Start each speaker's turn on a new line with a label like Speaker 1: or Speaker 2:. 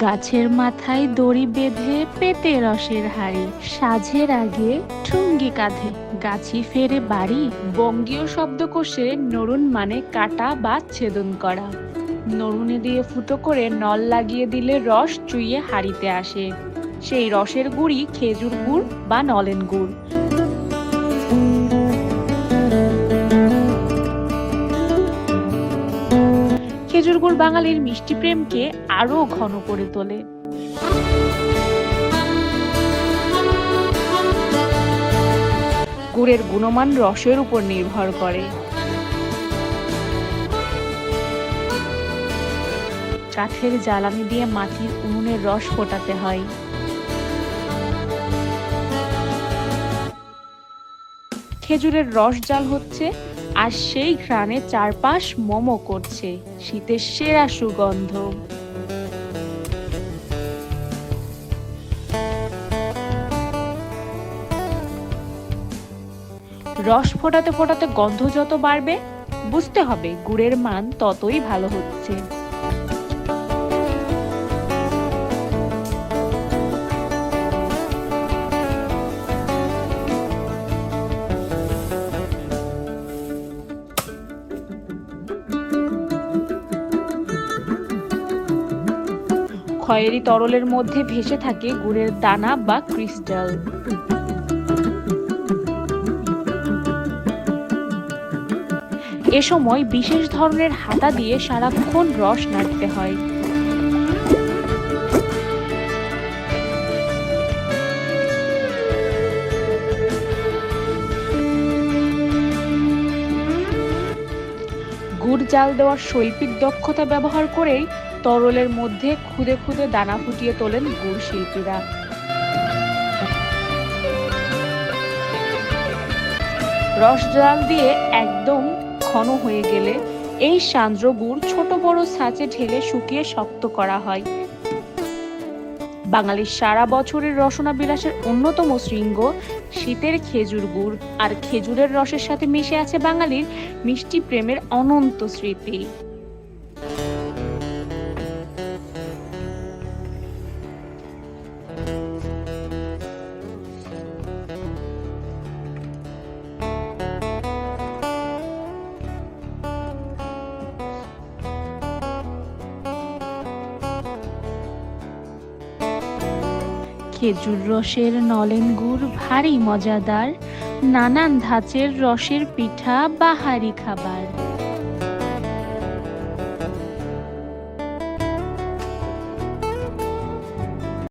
Speaker 1: গাছের মাথায় দড়ি বেঁধে পেতে রসের হাড়ি সাঝের আগে ঠুঙ্গি কাঁধে। গাছি ফেরে বাড়ি, বঙ্গীয় শব্দকোষে নরুন মানে কাটা বা ছেদন করা। নরুনে দিয়ে ফুটো করে নল লাগিয়ে দিলে রস চুইয়ে হাড়িতে আসে। সেই রসের গুড়ি খেজুর গুড় বা নলেন গুড়। খেজুর গুড় বাঙালির মিষ্টি প্রেমকে আরও ঘন করে তোলে। গুড়ের গুণমান রসের উপর নির্ভর করে। কাঠের জ্বালানি দিয়ে মাটির উনুনের রস ফোটাতে হয়। খেজুরের রস জাল হচ্ছে আর সেই ঘ্রাণে চারপাশ মম করছে, শীতের সেরা সুগন্ধ। রস ফোটাতে ফোটাতে গন্ধ যত বাড়বে, বুঝতে হবে গুড়ের মান ততই ভালো হচ্ছে। খয়েরি তরলের মধ্যে ভেসে থাকে গুড়ের দানা বা ক্রিস্টাল। এ সময় বিশেষ ধরনের হাতা দিয়ে সারাক্ষণ রস নাড়তে হয়। গুড় জাল দেওয়ার শৈল্পিক দক্ষতা ব্যবহার করেই তরলের মধ্যে খুদে খুদে দানা ফুটিয়ে তোলেন গুড় শিল্পীরা। রস জাল দিয়ে একদম ঘন হয়ে গেলে এই সান্দ্র গুড় ছোট বড় ছাঁচে ঢেলে শুকিয়ে শক্ত করা হয়। বাঙালির সারা বছরের রসনা বিলাসের অন্যতম শৃঙ্গ শীতের খেজুর গুড়। আর খেজুরের রসের সাথে মিশে আছে বাঙালির মিষ্টি প্রেমের অনন্ত স্মৃতি। খেজুর রসের নলেন গুড় ভারী মজাদার নানান ধাঁচের রসের পিঠা বাহারি খাবার।